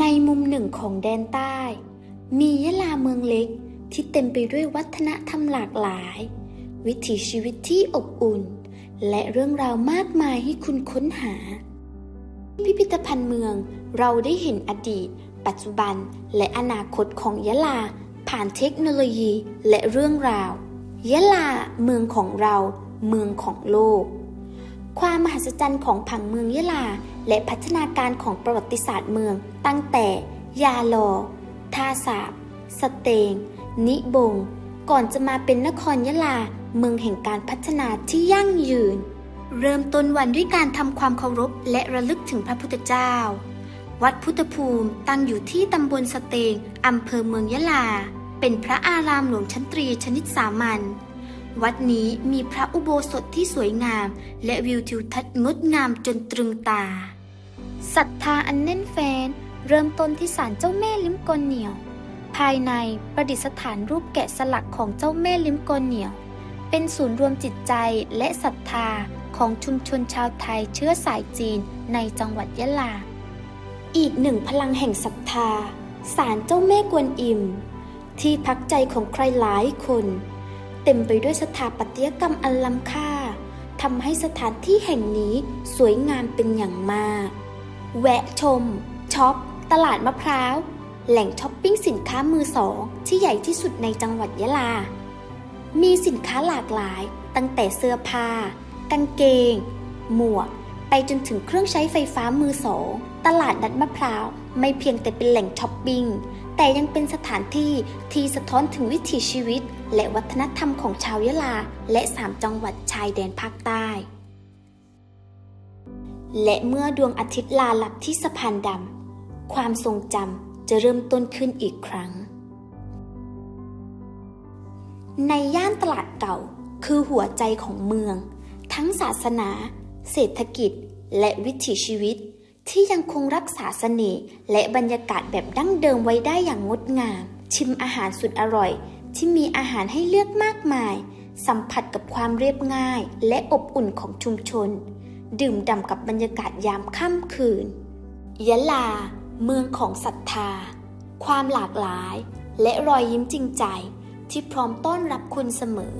ในมุมหนึ่งของแดนใต้ มียะลาเมืองเล็กที่เต็มไปด้วยวัฒนธรรมหลากหลาย วิถีชีวิตที่อบอุ่น และเรื่องราวมากมายให้คุณค้นหา พิพิธภัณฑ์เมืองเราได้เห็นอดีต ปัจจุบันและอนาคตของยะลา ผ่านเทคโนโลยีและเรื่องราว ยะลาเมืองของเรา เมืองของโลก ความมหัศจรรย์ของผังเมืองยะลา และพัฒนาการของประวัติศาสตร์เมือง ตั้งแต่ยาลอ ท่าสาบ สเตง นิบง ก่อนจะมาเป็นนครยะลา เมืองแห่งการพัฒนาที่ยั่งยืน เริ่มต้นวันด้วยการทำความเคารพและระลึกถึงพระพุทธเจ้า วัดพุทธภูมิตั้งอยู่ที่ตำบลสเตงอำเภอเมืองยะลา เป็นพระอารามหลวงชั้นตรีชนิดสามัญ วัดนี้มีพระอุโบสถที่สวยงาม และวิวทิวทัศน์งดงามจนตรึงตาศรัทธาอันแน่นแฟน เริ่มต้นที่ศาลเจ้าแม่ลิ้มกลเหนียว ภายในประดิษฐานรูปแกะสลักของเจ้าแม่ลิ้มกลเหนียว เป็นศูนย์รวมจิตใจและศรัทธาของชุมชนชาวไทยเชื้อสายจีนในจังหวัดยะลา อีกหนึ่งพลังแห่งศรัทธาศาลเจ้าแม่กวนอิม ที่พักใจของใครหลายคน เต็มไปด้วยสถาปัตยกรรมอันล้ำค่าทำให้สถานที่แห่งนี้สวยงามเป็นอย่างมาก แวะชมช็อป ตลาดมะพร้าว แหล่งช้อปปิ้งสินค้ามือสอง ที่ใหญ่ที่สุดในจังหวัดยะลา มีสินค้าหลากหลาย ตั้งแต่เสื้อผ้ากางเกง หมวก ไปจนถึงเครื่องใช้ไฟฟ้ามือสอง ตลาดนัดมะพร้าว ไม่เพียงแต่เป็นแหล่งช้อปปิ้ง แต่ยังเป็นสถานที่ที่สะท้อนถึงวิถีชีวิต และวัฒนธรรมของชาวยะลา และสามจังหวัดชายแดนภาคใต้ และเมื่อดวงอาทิตย์ลาหลับที่สะพานดำความทรงจำจะเริ่มต้นขึ้นอีกครั้ง ในย่านตลาดเก่าคือหัวใจของเมือง ทั้งศาสนา เศรษฐกิจ และวิถีชีวิต ที่ยังคงรักษาเสน่ห์และบรรยากาศแบบดั้งเดิมไว้ได้อย่างงดงาม ชิมอาหารสุดอร่อย ที่มีอาหารให้เลือกมากมาย สัมผัสกับความเรียบง่าย และอบอุ่นของชุมชน ดื่มด่ำกับบรรยากาศยามค่ำคืน ยะลา เมืองของศรัทธา ความหลากหลาย และรอยยิ้มจริงใจ ที่พร้อมต้อนรับคุณเสมอ